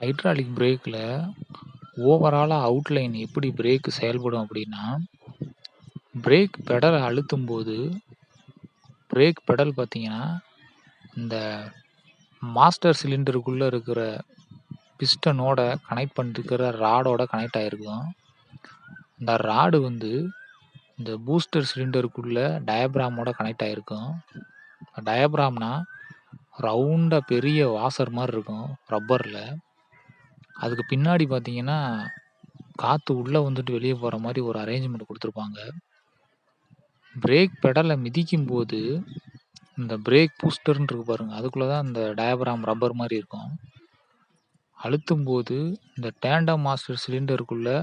Hydraulic பிரேக்கில் ஓவராலாக outline எப்படி பிரேக் செயல்படும் அப்படின்னா பிரேக் பெடலை அழுத்தும்போது பிரேக் பெடல் பார்த்தீங்கன்னா இந்த மாஸ்டர் சிலிண்டருக்குள்ளே இருக்கிற பிஸ்டனோட கனெக்ட் பண்ணிருக்கிற ராடோட கனெக்ட் ஆகிருக்கும் இந்த ராடு வந்து இந்த பூஸ்டர் சிலிண்டருக்குள்ள டயப்ராமோட கனெக்ட் ஆகிருக்கும் டயப்ராம்னா ரவுண்டாக பெரிய வாசர் மாதிரி இருக்கும் ரப்பரில் அதுக்கு பின்னாடி பார்த்தீங்கன்னா காற்று உள்ளே வந்துட்டு வெளியே போகிற மாதிரி ஒரு அரேஞ்ச்மெண்ட் கொடுத்துருப்பாங்க. பிரேக் பெடலை மிதிக்கும் போது இந்த பிரேக் பூஸ்டர்னு இருக்கு பாருங்கள் அதுக்குள்ளே தான் இந்த டயப்ராம் ரப்பர் மாதிரி இருக்கும். அழுத்தும் போது இந்த டேண்டம் மாஸ்டர் சிலிண்டருக்குள்ளே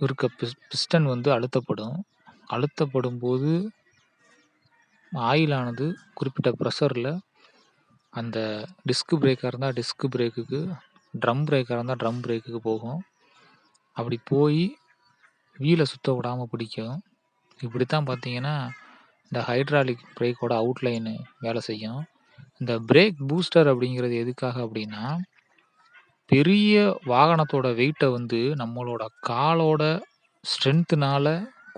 இருக்க பிஸ் பிஸ்டன் வந்து அழுத்தப்படும். அழுத்தப்படும் போது ஆயிலானது குறிப்பிட்ட ப்ரெஷரில் அந்த டிஸ்க் பிரேக்காக இருந்தால் டிஸ்க் பிரேக்குக்கு ட்ரம் பிரேக்காக இருந்தால் ட்ரம் பிரேக்குக்கு போகும். அப்படி போய் வீலை சுத்த விடாமல் பிடிக்கும். இப்படி தான் பார்த்தீங்கன்னா இந்த ஹைட்ராலிக் பிரேக்கோட அவுட்லைனு வேலை செய்யும். இந்த பிரேக் பூஸ்டர் அப்படிங்கிறது எதுக்காக அப்படின்னா பெரிய வாகனத்தோட வெயிட்டை வந்து நம்மளோட காலோட ஸ்ட்ரென்த்துனால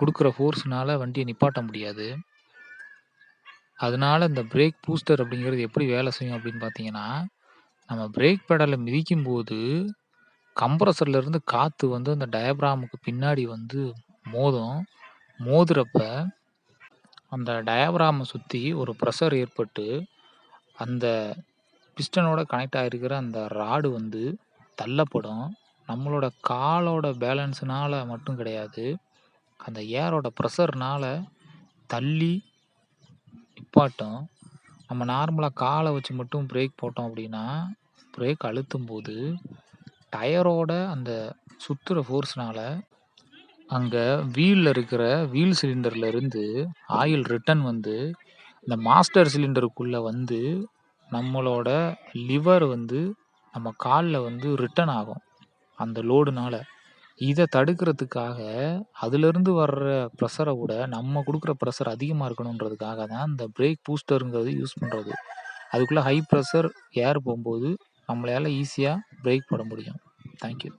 கொடுக்குற ஃபோர்ஸ்னால் வண்டியை நிப்பாட்ட முடியாது. அதனால இந்த பிரேக் பூஸ்டர் அப்படிங்கிறது எப்படி வேலை செய்யும் அப்படின்னு பார்த்தீங்கன்னா நம்ம பிரேக் பெடலை மிதிக்கும் போது கம்ப்ரஸர்லேருந்து காற்று வந்து அந்த டயப்ராமுக்கு பின்னாடி வந்து மோதும். மோதுறப்ப அந்த டயப்ராமை சுற்றி ஒரு ப்ரெஷர் ஏற்பட்டு அந்த பிஸ்டனோட கனெக்ட் ஆகிருக்கிற அந்த ராடு வந்து தள்ளப்படும். நம்மளோட காலோட பேலன்ஸுனால் மட்டும் கிடையாது அந்த ஏரோட ப்ரெஷர்னால் தள்ளி நிப்பாட்டும். நம்ம நார்மலாக காலை வச்சு மட்டும் பிரேக் போட்டோம் அப்படின்னா பிரேக் அழுத்தும் போது டயரோட அந்த சுற்றுற ஃபோர்ஸ்னால் அங்கே வீலில் இருக்கிற வீல் சிலிண்டர்லேருந்து ஆயில் ரிட்டர்ன் வந்து இந்த மாஸ்டர் சிலிண்டருக்குள்ளே வந்து நம்மளோட லிவர் வந்து நம்ம காலில் வந்து ரிட்டன் ஆகும். அந்த லோடுனால் இதை தடுக்கிறதுக்காக அதுலேருந்து வர்ற ப்ரெஷரை விட நம்ம கொடுக்குற ப்ரெஷர் அதிகமாக இருக்கணுன்றதுக்காக தான் இந்த பிரேக் பூஸ்டருங்கிறது யூஸ் பண்ணுறது அதுக்குள்ளே ஹை ப்ரெஷர் ஏர் போகும்போது நம்மளால ஈஸியாக பிரேக் போட முடியும். தேங்க்யூ